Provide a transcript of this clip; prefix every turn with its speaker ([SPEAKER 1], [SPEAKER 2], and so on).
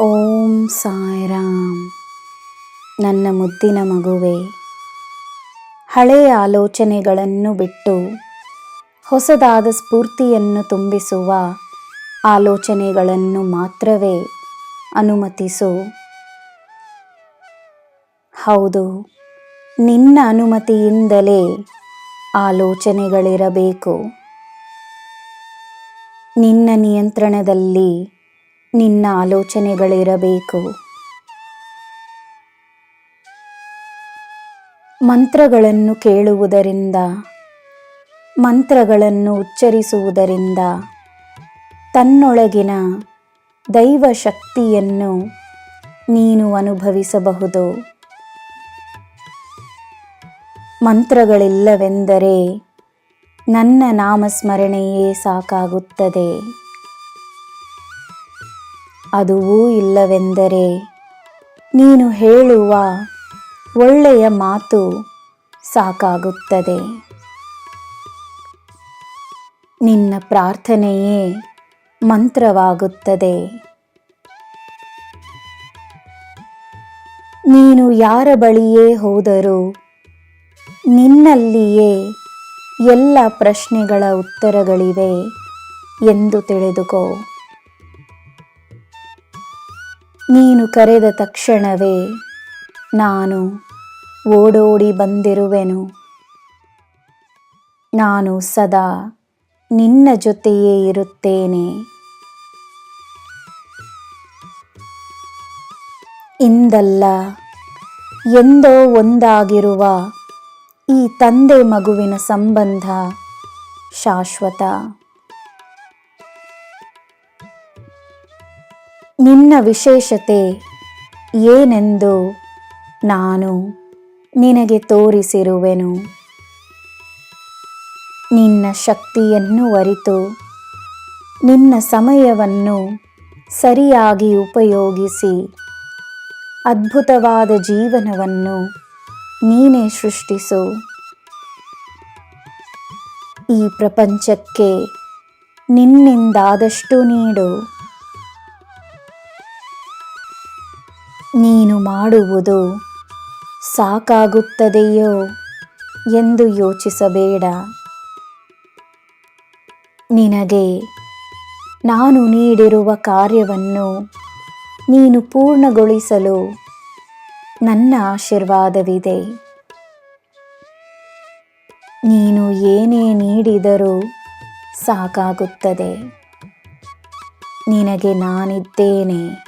[SPEAKER 1] ಓಂ ಸಾಯಿರಾಮ್. ನನ್ನ ಮುದ್ದಿನ ಮಗುವೆ, ಹಳೆಯ ಆಲೋಚನೆಗಳನ್ನು ಬಿಟ್ಟು ಹೊಸದಾದ ಸ್ಫೂರ್ತಿಯನ್ನು ತುಂಬಿಸುವ ಆಲೋಚನೆಗಳನ್ನು ಮಾತ್ರವೇ ಅನುಮತಿಸು. ಹೌದು, ನಿನ್ನ ಅನುಮತಿಯಿಂದಲೇ ಆಲೋಚನೆಗಳಿರಬೇಕು. ನಿನ್ನ ನಿಯಂತ್ರಣದಲ್ಲಿ ನಿನ್ನ ಆಲೋಚನೆಗಳಿರಬೇಕು. ಮಂತ್ರಗಳನ್ನು ಕೇಳುವುದರಿಂದ, ಮಂತ್ರಗಳನ್ನು ಉಚ್ಚರಿಸುವುದರಿಂದ ತನ್ನೊಳಗಿನ ದೈವ ಶಕ್ತಿಯನ್ನು ನೀನು ಅನುಭವಿಸಬಹುದು. ಮಂತ್ರಗಳಿಲ್ಲವೆಂದರೆ ನನ್ನ ನಾಮಸ್ಮರಣೆಯೇ ಸಾಕಾಗುತ್ತದೆ. ಅದುವೂ ಇಲ್ಲವೆಂದರೆ ನೀನು ಹೇಳುವ ಒಳ್ಳೆಯ ಮಾತು ಸಾಕಾಗುತ್ತದೆ. ನಿನ್ನ ಪ್ರಾರ್ಥನೆಯೇ ಮಂತ್ರವಾಗುತ್ತದೆ. ನೀನು ಯಾರ ಬಳಿಯೇ ಹೋದರೂ ನಿನ್ನಲ್ಲಿಯೇ ಎಲ್ಲ ಪ್ರಶ್ನೆಗಳ ಉತ್ತರಗಳಿವೆ ಎಂದು ತಿಳಿದುಕೋ. ನೀನು ಕರೆದ ತಕ್ಷಣವೇ ನಾನು ಓಡೋಡಿ ಬಂದಿರುವೆನು. ನಾನು ಸದಾ ನಿನ್ನ ಜೊತೆಯೇ ಇರುತ್ತೇನೆ. ಇಂದಲ್ಲ ಎಂದೋ ಒಂದಾಗಿರುವ ಈ ತಂದೆ ಮಗುವಿನ ಸಂಬಂಧ ಶಾಶ್ವತ. ನಿನ್ನ ವಿಶೇಷತೆ ಏನೆಂದು ನಾನು ನಿನಗೆ ತೋರಿಸಿರುವೆನು. ನಿನ್ನ ಶಕ್ತಿಯನ್ನು ಅರಿತು ನಿನ್ನ ಸಮಯವನ್ನು ಸರಿಯಾಗಿ ಉಪಯೋಗಿಸಿ, ಅದ್ಭುತವಾದ ಜೀವನವನ್ನು ನೀನೇ ಸೃಷ್ಟಿಸು. ಈ ಪ್ರಪಂಚಕ್ಕೆ ನಿನ್ನಿಂದಾದಷ್ಟು ನೀಡು. ನೀನು ಮಾಡುವುದು ಸಾಕಾಗುತ್ತದೆಯೋ ಎಂದು ಯೋಚಿಸಬೇಡ. ನಿನಗೆ ನಾನು ನೀಡಿರುವ ಕಾರ್ಯವನ್ನು ನೀನು ಪೂರ್ಣಗೊಳಿಸಲು ನನ್ನ ಆಶೀರ್ವಾದವಿದೆ. ನೀನು ಏನೇ ನೀಡಿದರೂ ಸಾಕಾಗುತ್ತದೆ. ನಿನಗೆ ನಾನಿದ್ದೇನೆ.